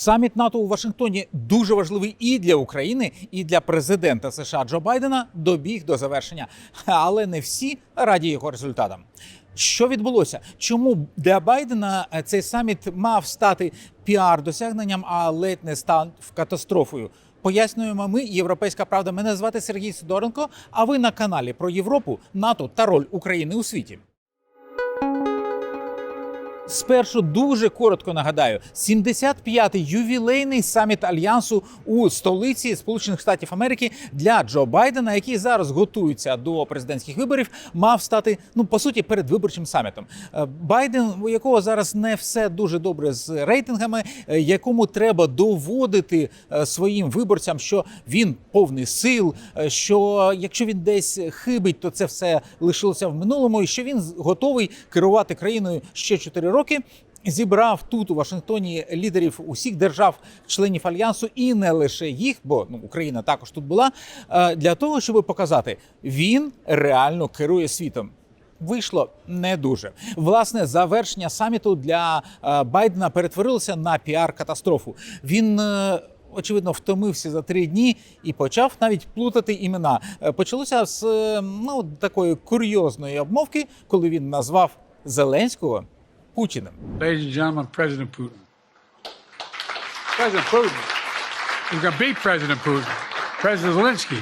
Саміт НАТО у Вашингтоні дуже важливий і для України, і для президента США Джо Байдена добіг до завершення, але не всі раді його результатам. Що відбулося? Чому для Байдена е, цей саміт мав стати піар-досягненням, а ледь не став катастрофою? Пояснюємо ми, Європейська Правда. Мене звати Сергій Сидоренко. А ви на каналі про Європу, НАТО та роль України у світі. Спершу дуже коротко нагадаю: 75-й ювілейний саміт альянсу у столиці Сполучених Штатів Америки для Джо Байдена, який зараз готується до президентських виборів, мав стати ну по суті передвиборчим самітом. Е, Байден, у якого зараз не все дуже добре з рейтингами, е, якому треба доводити е, своїм виборцям, що він повний сил, що якщо він десь хибить, то це все лишилося в минулому, і що він готовий керувати країною ще 4 роки. Зібрав тут у Вашингтоні лідерів усіх держав-членів альянсу, і не лише їх, бо ну Україна також тут була, е, для того, щоб показати, він реально керує світом. Вийшло не дуже. Власне, завершення саміту для е, Байдена перетворилося на піар-катастрофу. Він е, очевидно втомився за три дні і почав навіть плутати імена. Почалося з ну такої курйозної обмовки, коли він назвав Зеленського Путіним. Ladies and gentlemen, President Putin. President Putin. We've got beat President Putin. President Zelensky.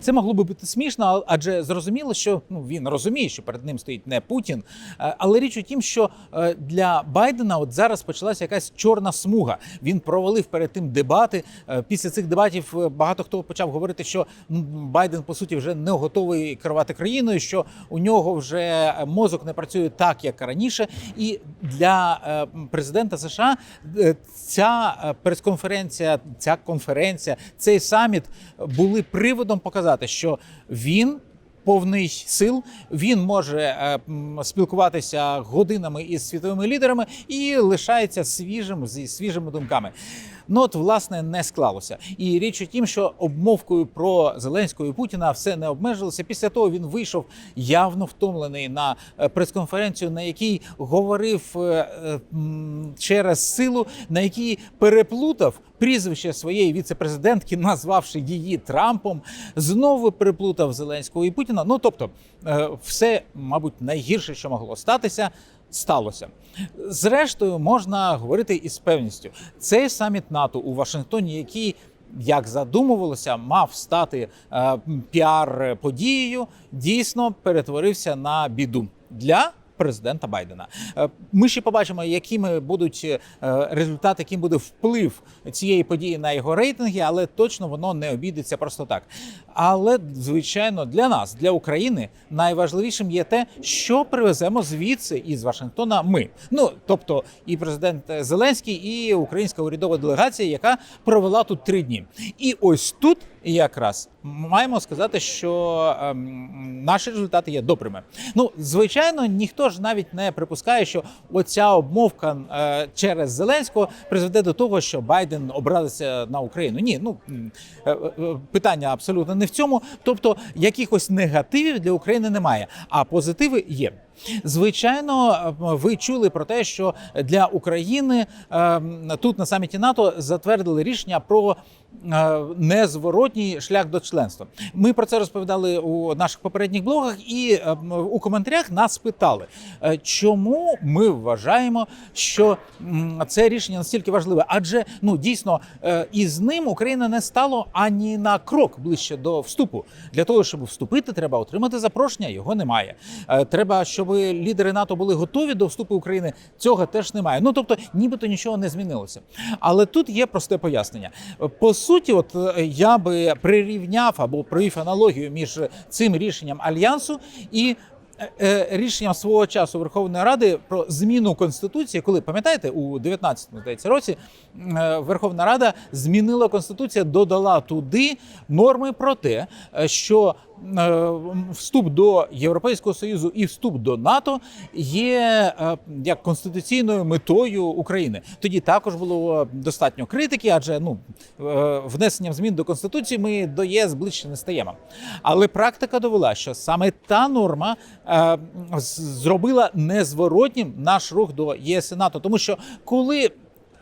Це могло би бути смішно, адже зрозуміло, що ну він розуміє, що перед ним стоїть не Путін. Е, Але річ у тім, що е, для Байдена от зараз почалася якась чорна смуга. Він провалив перед тим дебати. Е, Після цих дебатів багато хто почав говорити, що Байден по суті вже не готовий керувати країною, що у нього вже мозок не працює так, як раніше. І для президента США ця прес-конференція, ця конференція, цей саміт були приводом показати, що він. Повний сил він може е, спілкуватися годинами із світовими лідерами і лишається свіжим зі свіжими думками. Ну от власне не склалося. І річ у тім, що обмовкою про Зеленського і Путіна все не обмежилося. Після того він вийшов явно втомлений на е, прес-конференцію, на якій говорив е, е, через силу, на якій переплутав прізвище своєї віце-президентки, назвавши її Трампом, знову переплутав Зеленського і Путіна. Ну тобто, все, мабуть, найгірше, що могло статися. Сталося зрештою, можна говорити із певністю. Цей саміт НАТО у Вашингтоні, який як задумувалося, мав стати е, піар-подією, дійсно перетворився на біду для президента Байдена. Е, Ми ще побачимо, якими будуть е, результати, яким буде вплив цієї події на його рейтинги, але точно воно не обійдеться просто так. Але звичайно, для нас, для України, найважливішим є те, що привеземо звідси із Вашингтона. Ми ну тобто і президент Зеленський, і українська урядова делегація, яка провела тут три дні. І ось тут якраз маємо сказати, що ем, наші результати є добрими. Ну, звичайно, ніхто ж навіть не припускає, що оця обмовка е, через Зеленського призведе до того, що Байден образиться на Україну. Ні, ну е, е, питання абсолютно не в цьому. Тобто, якихось негативів для України немає, а позитиви є. Звичайно, ви чули про те, що для України е, тут на саміті НАТО затвердили рішення про е, незворотній шлях до членства. Ми про це розповідали у наших попередніх блогах, і е, у коментарях нас питали, е, чому ми вважаємо, що це рішення настільки важливе, адже ну дійсно е, із ним Україна не стало ані на крок ближче до вступу. Для того щоб вступити, треба отримати запрошення. Його немає. Треба, щоб лідери НАТО були готові до вступу України. Цього теж немає. Ну тобто, нібито нічого не змінилося. Але тут є просте пояснення. По суті, от е, я би прирівняв або провів аналогію між цим рішенням альянсу і. е, е, Рішенням свого часу Верховної Ради про зміну конституції, коли пам'ятаєте, у 19-му, здається році Верховна Рада змінила конституцію, додала туди норми про те, що вступ до Європейського союзу і вступ до НАТО є е, як конституційною метою України. Тоді також було достатньо критики, адже ну е, внесенням змін до конституції ми до ЄС ближче не стаємо. Але практика довела, що саме та норма е, зробила незворотнім наш рух до ЄС і НАТО, тому що коли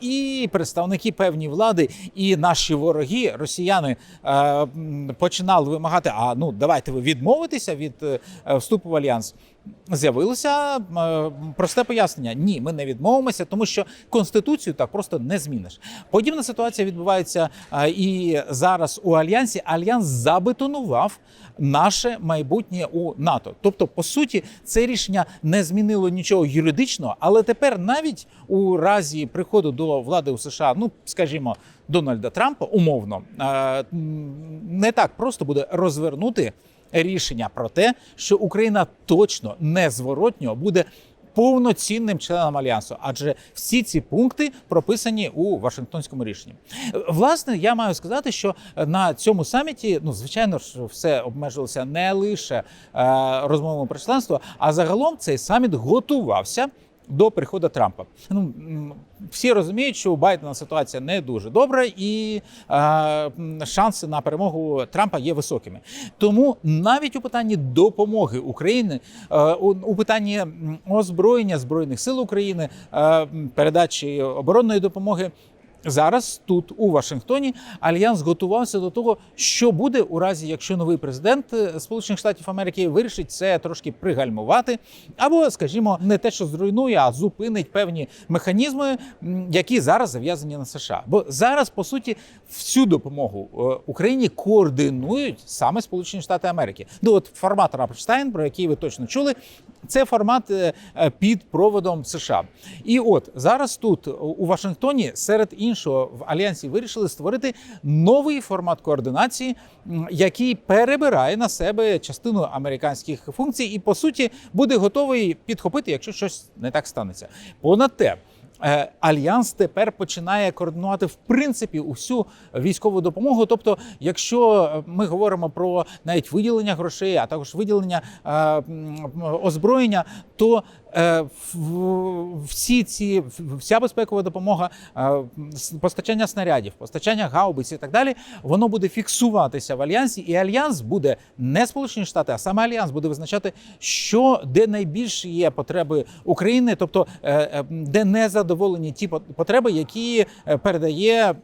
і представники певні влади, і наші вороги, росіяни, е, починали вимагати: а ну давайте ви відмовитеся від е, вступу в альянс. З'явилося е, просте пояснення: ні, ми не відмовимося, тому що конституцію так просто не зміниш. Подібна ситуація відбувається е, і зараз у альянсі. Альянс забетонував наше майбутнє у НАТО. Тобто, по суті, це рішення не змінило нічого юридичного, але тепер навіть у разі приходу до влади у США, ну скажімо, Дональда Трампа, умовно, е, не так просто буде розвернути рішення про те, що Україна точно незворотньо буде. Повноцінним членом альянсу, адже всі ці пункти прописані у Вашингтонському рішенні. Е, Власне, я маю сказати, що на цьому саміті, ну звичайно ж, все обмежилося не лише е, розмовами про членство, а загалом цей саміт готувався до приходу Трампа. Ну всі розуміють, що у Байдена ситуація не дуже добра, і е, шанси на перемогу Трампа є високими. Тому навіть у питанні допомоги Україні, е, у питанні озброєння збройних сил України, е, передачі оборонної допомоги. Зараз тут у Вашингтоні альянс готувався до того, що буде у разі, якщо новий президент е, Сполучених Штатів Америки вирішить це трошки пригальмувати, або, скажімо, не те, що зруйнує, а зупинить певні механізми, які зараз зав'язані на США. Бо зараз, по суті, всю допомогу е, Україні координують саме Сполучені Штати Америки. Ну от формат Рапштайн, про який ви точно чули, це формат е, е, під проводом США. І от зараз тут у Вашингтоні, серед іншого, в альянсі вирішили створити новий формат координації, який перебирає на себе частину американських функцій, і по суті буде готовий підхопити, якщо щось не так станеться. Понад те. Е, Альянс тепер починає координувати в принципі усю військову допомогу. Тобто, якщо ми говоримо про навіть виділення грошей, а також виділення е, озброєння, то е, всі ці вся безпекова допомога, е, постачання снарядів, постачання гаубиць і так далі, воно буде фіксуватися в альянсі, і альянс буде не Сполучені Штати, а саме альянс буде визначати, що де найбільше є потреби України, тобто е, е, де не задоволені ті потреби, які е, передає е,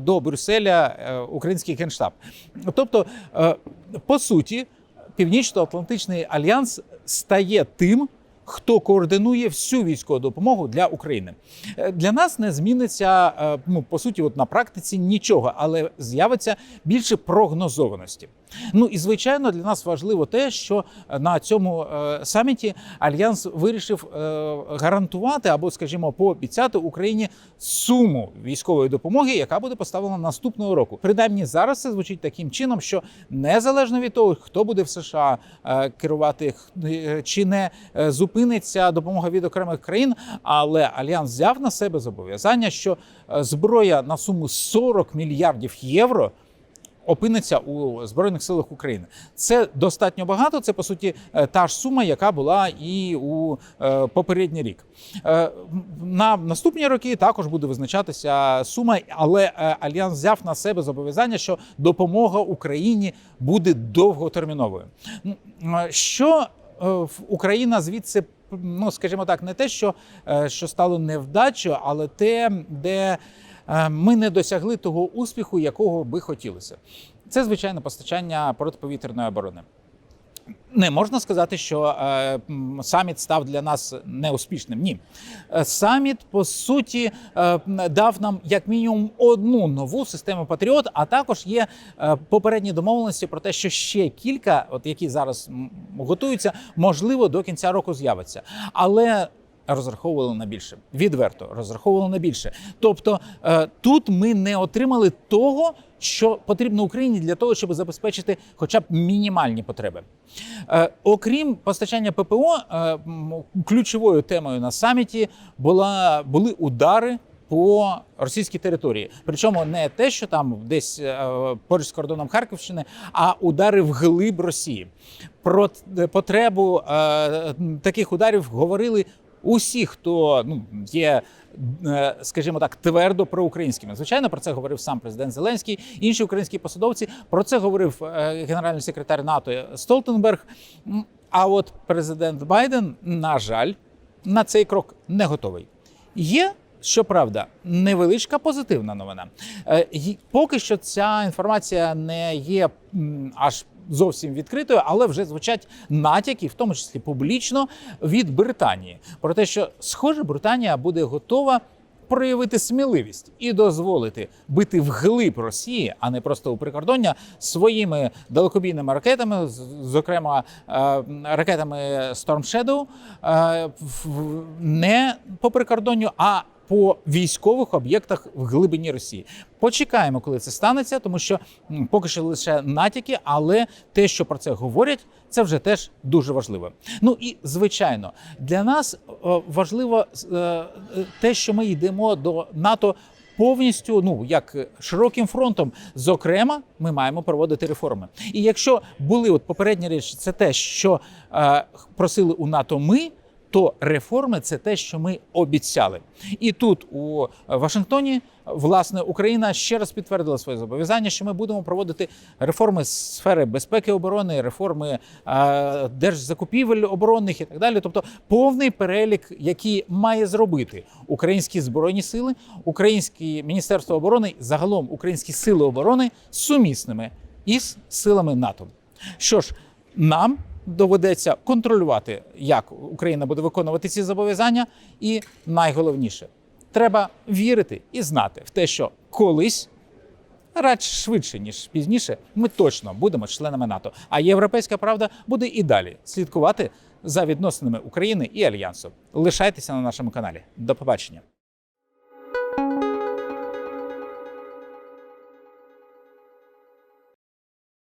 до Брюсселя е, український генштаб. Тобто, по суті, Північно-Атлантичний альянс стає тим. Хто координує всю військову допомогу для України для нас не зміниться ну по суті, от на практиці нічого, але з'явиться більше прогнозованості. Ну і звичайно, для нас важливо те, що на цьому е, саміті альянс вирішив е, гарантувати або, скажімо, пообіцяти Україні суму військової допомоги, яка буде поставлена наступного року. Принаймні зараз це звучить таким чином, що незалежно від того, хто буде в США е, керувати е, чи не е, зупиниться допомога від окремих країн, але альянс взяв на себе зобов'язання, що е, зброя на суму 40 мільярдів євро опиниться у збройних силах України. Це достатньо багато. Це по суті е, та ж сума, яка була і у е, попередній рік. Е, На наступні роки також буде визначатися сума, але альянс взяв на себе зобов'язання, що допомога Україні буде довготерміновою. Що Україна звідси, ну скажімо так, не те, що, що стало невдачею, але те, де ми не досягли того успіху, якого би хотілося. Це звичайно постачання протиповітряної оборони. Не можна сказати, що е, саміт став для нас неуспішним. Ні, Е, саміт по суті е, дав нам як мінімум одну нову систему Патріот. А також є е, попередні домовленості про те, що ще кілька, от які зараз готуються, можливо, до кінця року з'явиться. Але розраховували на більше. Відверто розраховували на більше. Тобто е, тут ми не отримали того, що потрібно Україні для того, щоб забезпечити хоча б мінімальні потреби. Е, окрім постачання ППО, е, ключовою темою на саміті була були удари. По російській території, причому не те, що там десь поруч з кордоном Харківщини, а удари в глиб Росії. Про потребу таких ударів говорили усі, хто ну є, е, скажімо так, твердо проукраїнськими. Звичайно, про це говорив сам президент Зеленський, інші українські посадовці. Про це говорив е, генеральний секретар НАТО Столтенберг. А от президент Байден, на жаль, на цей крок не готовий. Є Щоправда, невеличка позитивна новина. Е, Поки що ця інформація не є аж зовсім відкритою, але вже звучать натяки, в тому числі публічно, від Британії про те, що схоже, Британія буде готова. Проявити сміливість і дозволити бити вглиб Росії, а не просто у прикордоння своїми далекобійними ракетами, зокрема е, ракетами Storm Shadow, е, не по прикордонню, а по військових об'єктах в глибині Росії. Почекаємо, коли це станеться, тому що поки що лише натяки, але те, що про це говорять, це вже теж дуже важливо. Ну і звичайно, для нас е, важливо е, е, те, що ми йдемо до НАТО. Повністю, ну як широким фронтом, зокрема, ми маємо проводити реформи. І якщо були от попередні речі, це те, що е, просили у НАТО ми, то реформи це те, що ми обіцяли. І тут у Вашингтоні власне Україна ще раз підтвердила своє зобов'язання, що ми будемо проводити реформи сфери безпеки оборони, реформи е, держзакупівель оборонних і так далі. Тобто повний перелік, який має зробити українські збройні сили, українське міністерство оборони, загалом українські сили оборони сумісними із силами НАТО. Що ж, нам доведеться контролювати, як Україна буде виконувати ці зобов'язання, і найголовніше треба вірити і знати в те, що колись. Радше швидше ніж пізніше, ми точно будемо членами НАТО. А європейська правда буде і далі слідкувати за відносинами України і альянсу. Лишайтеся на нашому каналі. До побачення.